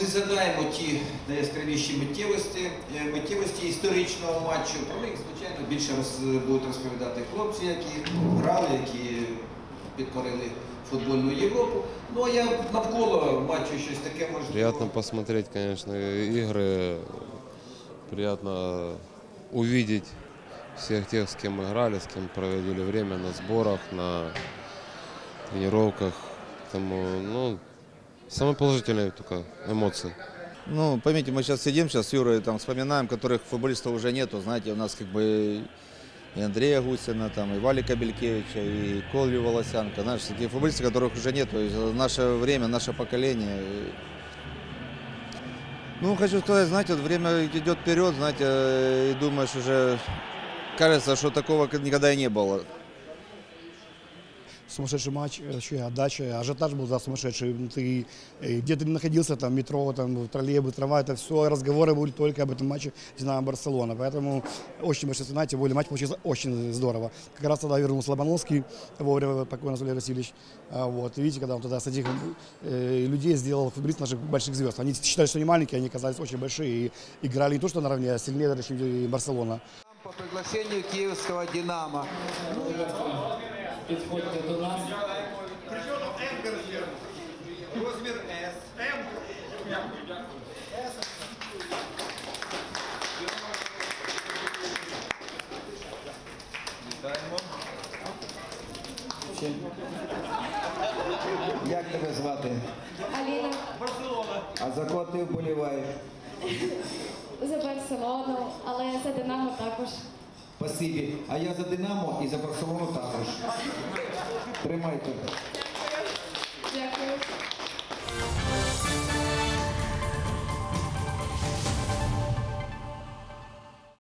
згадаємо ті найяскравіші миттєвості, е, миттєвості історичного матчу. Про них, звичайно, більше будуть розповідати хлопці, які грали, які підкорили футбольну Європу. Ну а я навколо матчу щось таке можливо. Приятно посмотреть, конечно, игры. Приятно увидеть всех тех, с кем мы играли, с кем проводили время на сборах, на тренировках. Тому, ну, самые положительные только эмоции. Ну, поймите, мы сейчас сидим сейчас с Юрой, там, вспоминаем, которых футболистов уже нету. Знаете, у нас как бы и Андрея Гусина, там, и Валика Белькевича, и Колви Волосянка. Знаешь, такие футболисты, которых уже нету. Наше время, наше поколение. Ну, хочу сказать, знаете, время идет вперед, знаете, и думаешь уже, кажется, что такого никогда и не было. Сумасшедший матч, еще и отдача, ажиотаж был, да, сумасшедший. Ну, Ты, э, где ты находился, там, метро, там, троллейбус, трамвай, это все, разговоры были только об этом матче Динамо-Барселона. Поэтому очень большое, знаете, более матч получился очень здорово. Как раз тогда вернулся Лобановский, вовремя покойный Анатолий Васильевич. А, Вот, видите, когда он тогда с этих э, людей сделал футболист наших больших звезд. Они считали, что они маленькие, они казались очень большие и играли не то, что наравне, а сильнее даже, чем Барселона. По приглашению киевского «Динамо». Підходьте до нас. Як тебе звати? Аліна Барселона. А за кого ти вболіваєш? за Барселону, але за Динамо також. Спасибі. А я за Динамо і за Барселону також. Тримайте. Дякую.